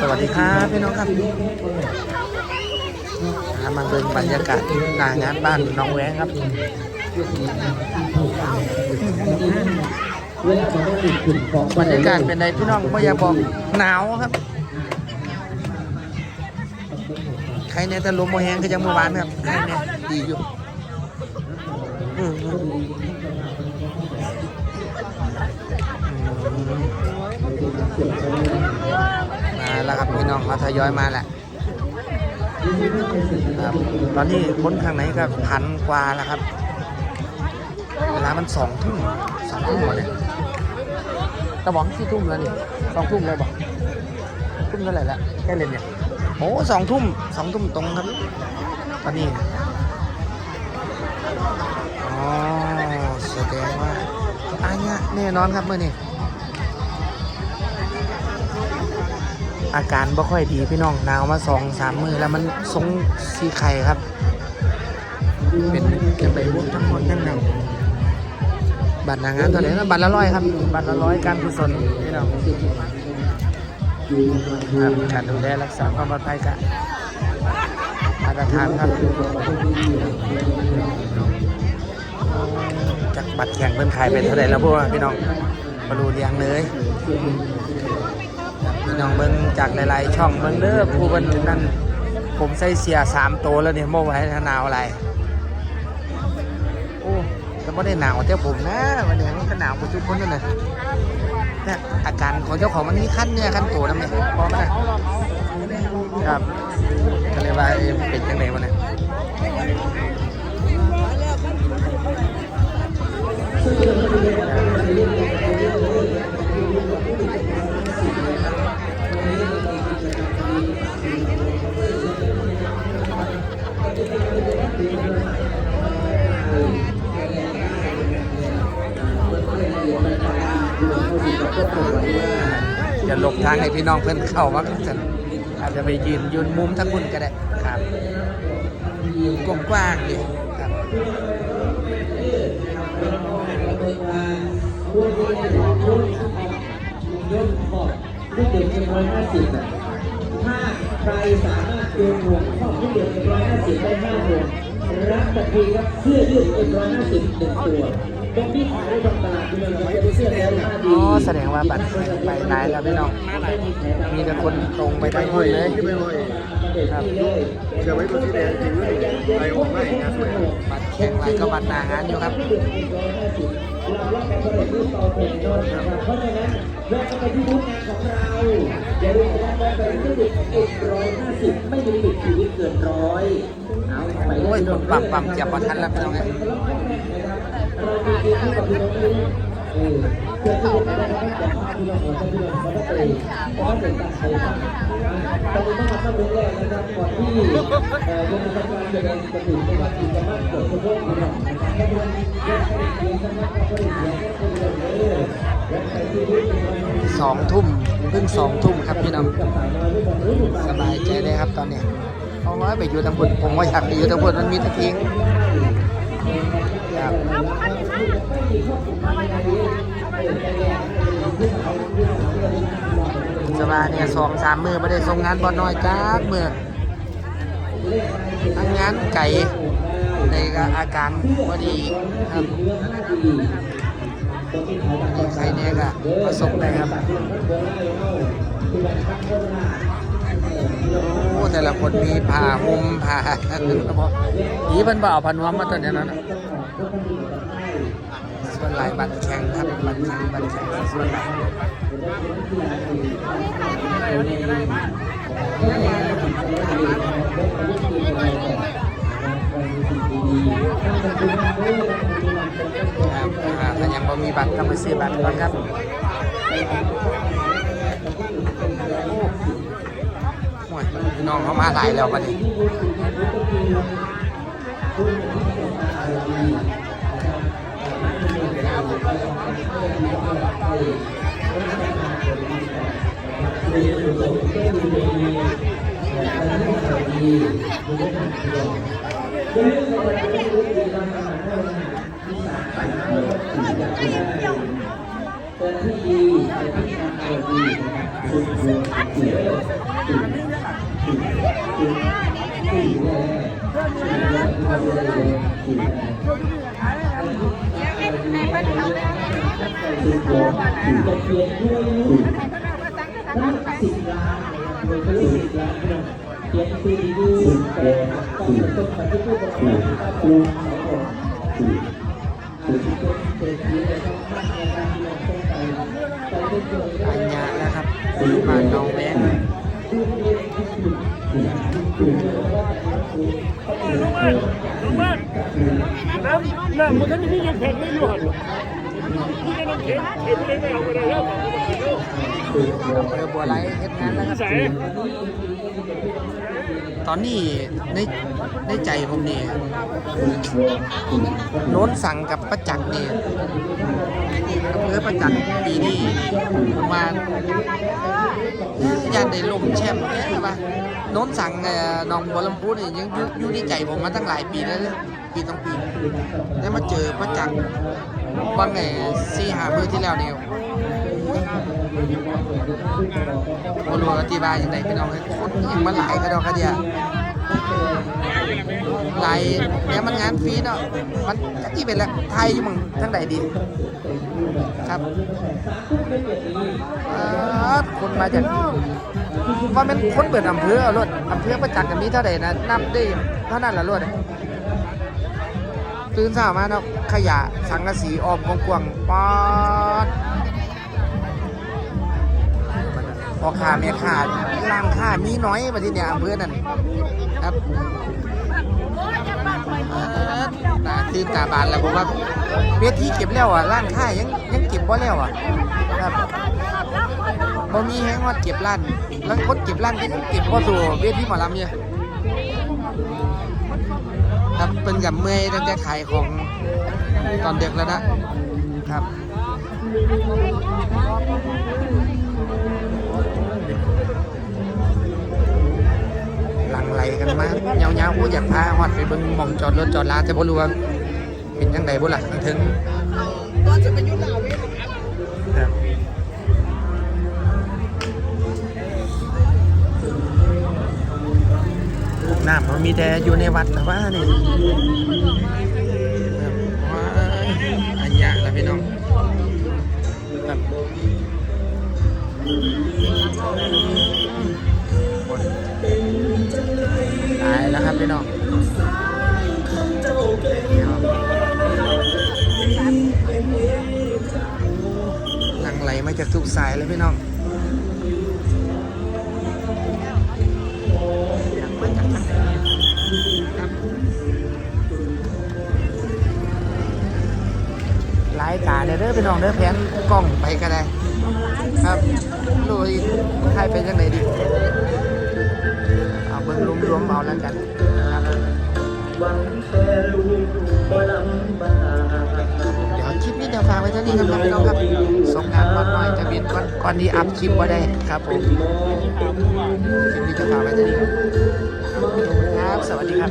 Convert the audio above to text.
สวัสดีครับพี่น้องครับมาเบิ่งบรรยากาศหน้างานบ้านน้องแหวงครับบรรยากาศเป็นไงพี่น้องไม่อยาบอกหนาวครับใครเนี่ยแต่ลมโมแหงก็ยังเมื่อวานครับใครเนี่ยดีอยู่ แล้วครับพี่น้องเขาทยอยมาแหละครับตอนนี้คนข้างในก็พันกว่าแล้วครับเวลามันสองทุ่มสองทุ่มหมดเนี่ยตะบอกสี่ทุ่มแล้วนี่สองทุ่มเลยบอกทุ่มเท่าไหร่ละแค่เล่นเนี่ยโอ้สองทุ่มสองทุ่มตรงครับ ตอนนี้อ๋อแสดงว่าอันนี้แน่นอนครับเมื่อนี้ อาการบ่ค่อยดีพี่น้องหนาวมาสองสามมือแล้วมันทรงสีไข่ครับ เป็นจะไปพวกทั้งหมดทั้งนั้นบัตรนางานเท่าไหร่นบัตรละร้อยครับ บัตรละร้อยการกุศลพี่น้องครับการดูแลรักษาความปลอดภัยกันมาตรฐานครับจากบัตรแข่งเพิ่นขายเป็นเท่าไหร่แล้วพวกพี่น้องมาดูเรียงเลย พี่น้องเบิ่งจากหลายๆ ช่องเบิ่งเด้อผู้เบิ่นนั่นผมใส่เสียสามตัวแล้วเนี่ยโม่ไว้หนาวอะไรโอ้จะไม่ได้หนาวแต่ผมนะวันนี้มันก็หนาวกว่าทุกคนนั่นนะเนี่ยอาการของเจ้าของมันมีขั้นเนี่ยขั้นตัวนะแม่ยพอไหมครับก็เลยว่าเอ๊ะเป็นยังไงวะเนี่ย อย่าหลบทางให้พี่น้องเพื่อนเข้าว่าจะอาจจะไปยืนยืนมุมทั้งคุณก็ได้ครับมุมกว้างๆดิครับยนขอบที่เด็กเอ็มร้อยห้าสิบถ้าใครสามารถโยนห่วงขอบที่เด็กเอ็มร้อยห้าสิบได้ห้าห่วงรับทันทีครับเสื้อยืดเอ็มร้อยห้าสิบหนึ่งตัวตรงที่ขายในตลาดเลยครับจะเป็นเสื้อแล้วผ้าดี อ๋อแสดงว่าบัตรไปไหนแล้วพี่น้องมีแต่คนตรงไปทั้งหมดเลยครับเชื่อไว้ตัวสีแดงจริงด้วยไปออกไม่งานสวยบัตรแข่งไรก็บัตรหนางานอยู่ครับเรารับการผลิตด้วยต่อแผ่นนอนนะครับเพราะฉะนั้นแวะเข้าไปที่บูธงานของเราอย่าลืมนะครับว่าเป็นเครื่องดื่มเอ็มร้อยห้าสิบไม่มีลิมิตชีวิตเกินร้อยเอาไปโอ้ยคนปั๊มปั๊มเจ็บพอทันแล้วพี่น้องไงเรามีเกมที่กับพี่น้องนี้เออเพื่อที่จะได้รับจากพี่น้องของพี่น้องเขาได้ไปเพราะว่าเป็นการใช้ครับตอนนี้ต้องมาเข้าเรื่องแรกน สองทุ่มเพิ่งสองทุ่มครับพี่น้องสบายใจเลยครับตอนเนี้ยเอาไว้ไปอยู่ทางบนผมว่าอยากไปอยู่ทางบนมันมีตะทิ้งครับ สบายเนี่ยสองสามมือไม่ได้ส่งงานบอลน้อยจ้าเมื่อทั้งงานไก่ในอาการพอดีครับใครเนี่ยก็มาส่งได้ครับโอ้แต่ละคนมีผ้าห่มผ้าระบบผีเพิ่นบ่เอาผ้านวมมาตอนนี้นั้นนะ ลายบัตรแข่งครับบัตรแข่งบัตรแข่งส่วนหลายครับอ่าถ้ายังบ่มีบัตรก็มาซื้อบัตรก่อนครับโอ้ยพี่น้องเขามาหลายแล้วบัดนี้ เป็นที่ดีเป็นที่ทำงานสิบล้านเลยก็สิบล้านนะเขียนคือดีสุดแต่ต้อง เป็นปฏิบัติการครูสองคนคือที่เป็นที่นะครับมากในการที่เราต้องไปไปด้วยตัวเองอัญญาแล้วครับบ้าน้องแบงค์น้ำน้ำมันนั้นที่ยังแข็งไม่อยู่หันที่ยังแข็งไม่เอาไป เลยแล้วอบัวไหลเฮ็ดงานแล้วครับตอนนี้ในในใจผมนี่โน้นสั่งกับประจักษ์นี่ อำเภอประจักปีนี้มมาอยากได้ลมแชมป์ใช่ปะน้นสั่งเอ่อหนองบัวลำพูนี่ยังอยู่ยู่ในใจผมมาตั้งหลายปีแล้วปีต้องปีได้มาเจอประจักษ์บางไงสี่หามือที่แล้วเนี่ยโมรู้ว่าอธิบายยังไงพี่น้องเอ้ยคนยังมาหลายกระดอกกระเดีย หลายเนี่ยมันงานฟรีเนาะมันจักที่เป็นแหละไทยอยู่มึงทั้งใดดี ครับคนมาจากว่าเป็นคนเปิดอำเภอเอารถอำเภอประจักษ์กันมีเท่าไหร่นะนับได้เท่านั้นละรถตื่นเช้ามาเนาะขยะสังกะสีออมกวงป๊อดพอขาแม่ขาดร้านค้ามีน้อยมาที่เนี่ยอำเภอนั่นครับ ตาตื่นตาบานแล้วผมว่าเวทีเก็บแล้วอะร้านค้ายังยังเก็บบ่แล้วอะครับบ่มีแฮงว่าเก็บร้านแล้วคนเก็บร้านก็ยังเก็บบ่สู่เวทีหมอลำเนี่ยครับเป็นกับเมื่อยตั้งแต่ขายของตอนเด็กแล้วนะครับ มาเงาๆโอ้อยากพาฮอดไปเบิ่งหม่องจอดรถจอดลาแต่บ่รู้ว่าเป็นจังไดบ่ล่ะถึงตอนจะไปยุ่งหนาเว้ยครับน้ำมันมีแต่อยู่ในวัดแต่ว่านี่ว้าอันยะแล้วพี่น้องครับ พี่น้องหลังไหลมาจากทุกสายเลยพี่น้องไหลายตาเด้อเด้อพี่น้องเด้อแผนกล้องไปก็ได้ครับดูอีกใครเป็นยังไงดี เอาเบิ่งรวมๆเอาแล้วกัน ครับเดี๋ยวคลิปนี้เดี๋ยวฝากไว้เท่านี้ครับพี่น้องครับส่งงานก่อนหน่อยจะบินก่อนก่อนนี้อัพคลิปไว้ได้ครับผมคลิปนี้จะฝากไว้เท่านี้ครับ ครับ สวัสดีครับ